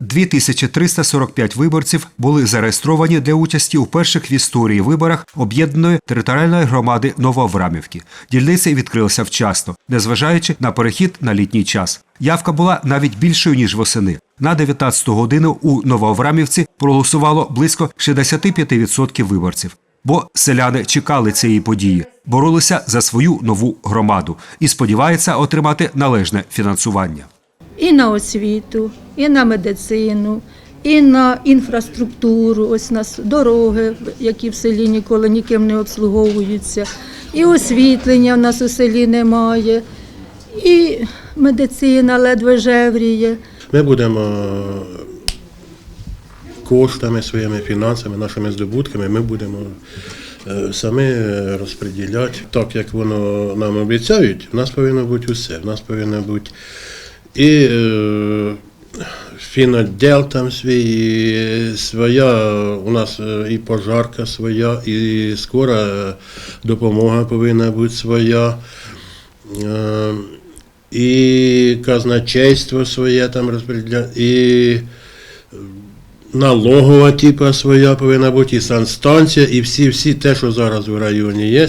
2345 виборців були зареєстровані для участі у перших в історії виборах об'єднаної територіальної громади Новоаврамівки. Дільниці відкрилися вчасно, незважаючи на перехід на літній час. Явка була навіть більшою ніж восени. На 19 годину у Новоаврамівці проголосувало близько 65% виборців. Бо селяни чекали цієї події, боролися за свою нову громаду і сподіваються отримати належне фінансування. І на освіту, і на медицину, і на інфраструктуру. Ось у нас дороги, які в селі ніколи ніким не обслуговуються, і освітлення в нас у селі немає, і медицина ледве жевріє. Ми будемо коштами, своїми фінансами, нашими здобутками, ми будемо е, самі е, розподіляти. Так як воно нам обіцяють, в нас повинно бути усе. В нас повинно бути і е, там свій, своя, у нас е, і пожарка своя, і скора допомога повинна бути своя. Е, і казначейство своє там розподіляє, і налогова типа своя повинна бути, і санстанція, і всі, всі те, що зараз в районі є,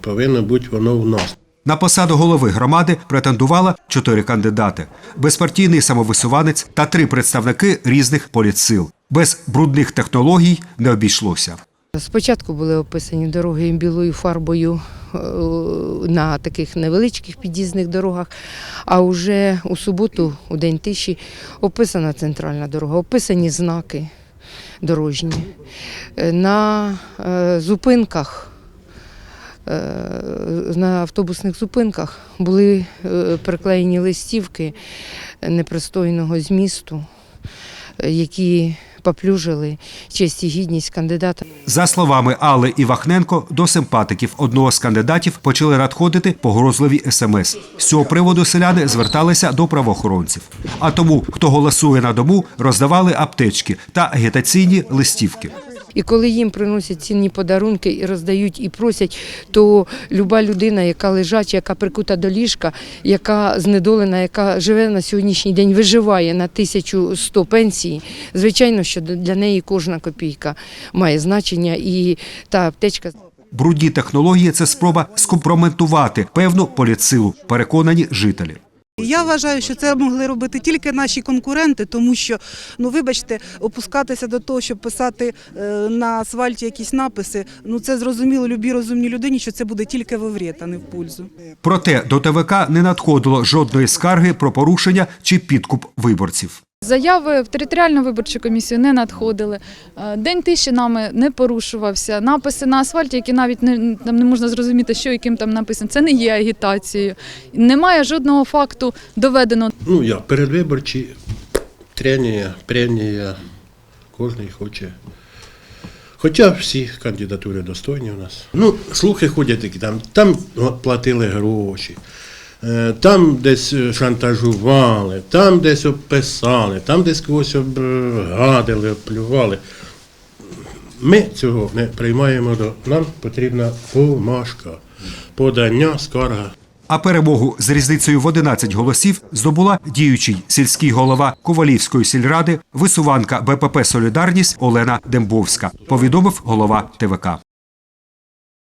повинно бути воно в нас. На посаду голови громади претендувала чотири кандидати: безпартійний самовисуванець та три представники різних політсил. Без брудних технологій не обійшлося. Спочатку були описані дороги білою фарбою е, на таких невеличких під'їзних дорогах, а вже у суботу, у день тиші, описана центральна дорога, описані знаки дорожні. Е, На е, зупинках, на автобусних зупинках були е, приклеєні листівки непристойного змісту, е, які поплюжили честь і гідність кандидата. За словами Алли Івахненко, до симпатиків одного з кандидатів почали надходити погрозливі смс. З цього приводу селяни зверталися до правоохоронців. А тому, хто голосує на дому, роздавали аптечки та агітаційні листівки. І коли їм приносять цінні подарунки і роздають і просять, то люба людина, яка лежача, яка прикута до ліжка, яка знедолена, яка живе на сьогоднішній день, виживає на 1100 пенсії, звичайно, що для неї кожна копійка має значення, і та аптечка. Брудні технології це спроба скомпрометувати певну політсилу, переконані жителі. Я вважаю, що це могли робити тільки наші конкуренти, тому що, ну вибачте, опускатися до того, щоб писати е, на асфальті якісь написи, ну це зрозуміло любій розумній людині, що це буде тільки во вред, а не в пользу. Проте до ТВК не надходило жодної скарги про порушення чи підкуп виборців. Заяви в територіальну виборчу комісію не надходили. Е, День тиші нами не порушувався. Написи на асфальті, які навіть не там не можна зрозуміти, що яким там написано, це не є агітацією. Немає жодного факту доведено. Ну як, передвиборчі тренія, пренія, кожен хоче. Хоча всі кандидатури достойні у нас. Ну, слухи ходять такі, там, там платили гроші, там десь е, шантажували, там десь обписали, там десь когось обгадили, оплювали. Ми цього не приймаємо до. Нам потрібна бумажка, подання, скарга. А перемогу з різницею в 11 голосів здобула діючий сільський голова Ковалівської сільради, висуванка БПП Солідарність Олена Дембовська, повідомив голова ТВК.